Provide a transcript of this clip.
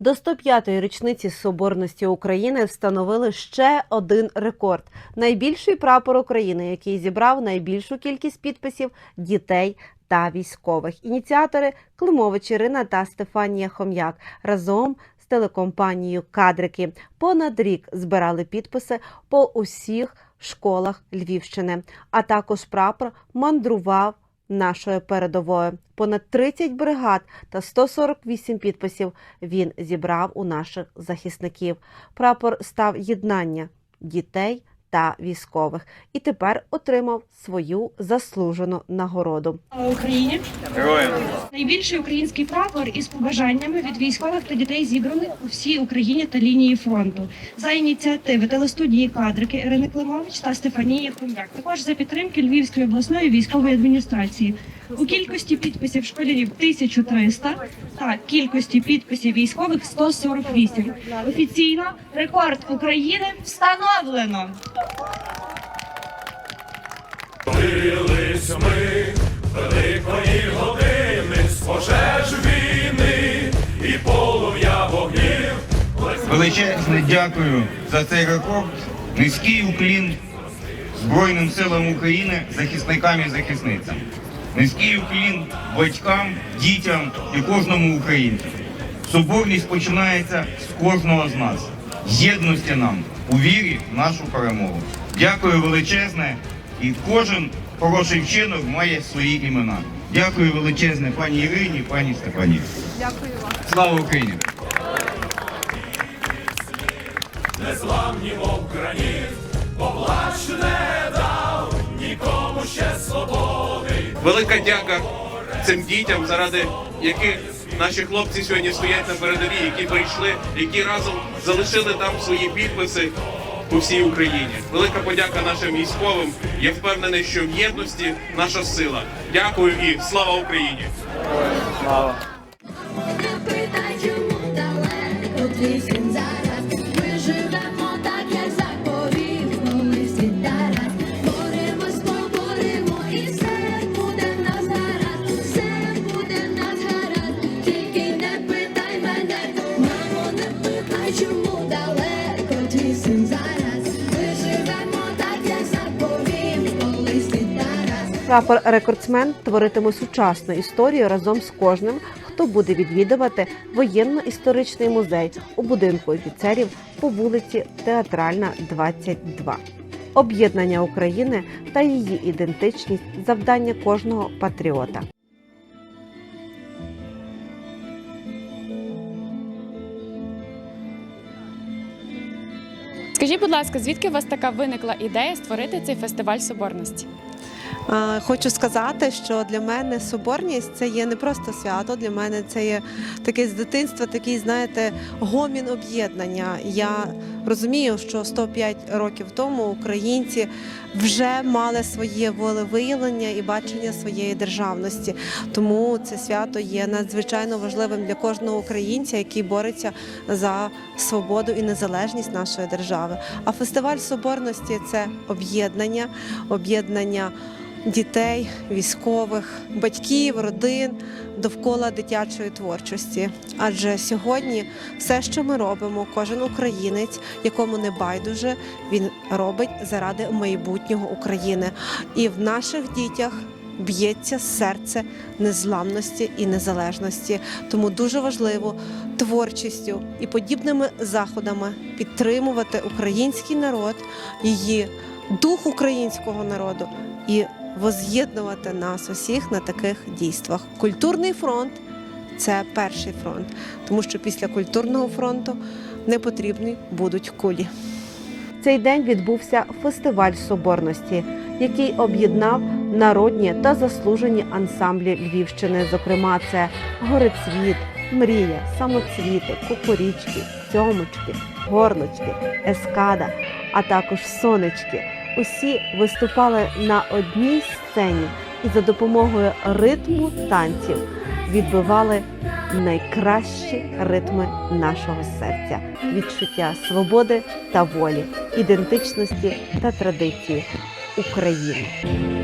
До 105-ї річниці Соборності України встановили ще один рекорд: найбільший прапор України, який зібрав найбільшу кількість підписів дітей та військових. Ініціатори Климович Ірина та Стефанія Хом'як разом з телекомпанією Кадрики понад рік збирали підписи по усіх школах Львівщини. А також прапор мандрував нашою передовою. Понад 30 бригад та 148 підписів він зібрав у наших захисників. Прапор став єднання дітей та військових і тепер отримав свою заслужену нагороду. Україні. Героям. Найбільший український прапор із побажаннями від військових та дітей зібраних у всій Україні та лінії фронту за ініціативи телестудії кадрики Ірини Климович та Стефанії Хом'як. Також за підтримки Львівської обласної військової адміністрації. У кількості підписів школярів 1300 та кількості підписів військових 148. Офіційно рекорд України встановлено. Бились ми великої години з пожеж війни і полум'я вогнів. Величезне дякую за цей рекорд. Низький уклін Збройним силам України, захисникам і захисницям. Низький уклін батькам, дітям і кожному українцю. Соборність починається з кожного з нас. Єдності нам у вірі в нашу перемогу. Дякую величезне, і кожен хороший вчинок має свої імена. Дякую величезне пані Ірині, пані Степані. Дякую вам. Слава Україні! Незламні мов граніт, Велика дяка цим дітям, заради яких наші хлопці сьогодні стоять на передовій, які прийшли, які разом залишили там свої підписи по всій Україні. Велика подяка нашим військовим. Я впевнений, що в єдності наша сила. Дякую і слава Україні! Не Прапор рекордсмен творитиме сучасну історію разом з кожним, хто буде відвідувати воєнно-історичний музей у будинку офіцерів по вулиці Театральна, 22. Об'єднання України та її ідентичність завдання кожного патріота. Скажіть, будь ласка, звідки у вас така виникла ідея створити цей фестиваль соборності? Е, Хочу сказати, що для мене соборність це є не просто свято. Для мене це є таке з дитинства, такий, знаєте, гомін об'єднання. Я розумію, що 105 років тому українці вже мали своє волевиявлення і бачення своєї державності. Тому це свято є надзвичайно важливим для кожного українця, який бореться за свободу і незалежність нашої держави. А фестиваль соборності це об'єднання, об'єднання дітей, військових, батьків, родин довкола дитячої творчості. Адже сьогодні все, що ми робимо, кожен українець, якому не байдуже, він робить заради майбутнього України. І в наших дітях. Б'ється серце незламності і незалежності, тому дуже важливо творчістю і подібними заходами підтримувати український народ, її дух українського народу і воз'єднувати нас усіх на таких дійствах. Культурний фронт це перший фронт, тому що після культурного фронту не потрібні будуть кулі. Цей день відбувся фестиваль соборності, який об'єднав народні та заслужені ансамблі Львівщини. Зокрема, це Горецвіт, Мрія, Самоцвіти, Кукурічки, Цьомочки, Горлочки, Ескада, а також Сонечки. Усі виступали на одній сцені і за допомогою ритму танців відбивали найкращі ритми нашого серця, відчуття свободи та волі, ідентичності та традиції України.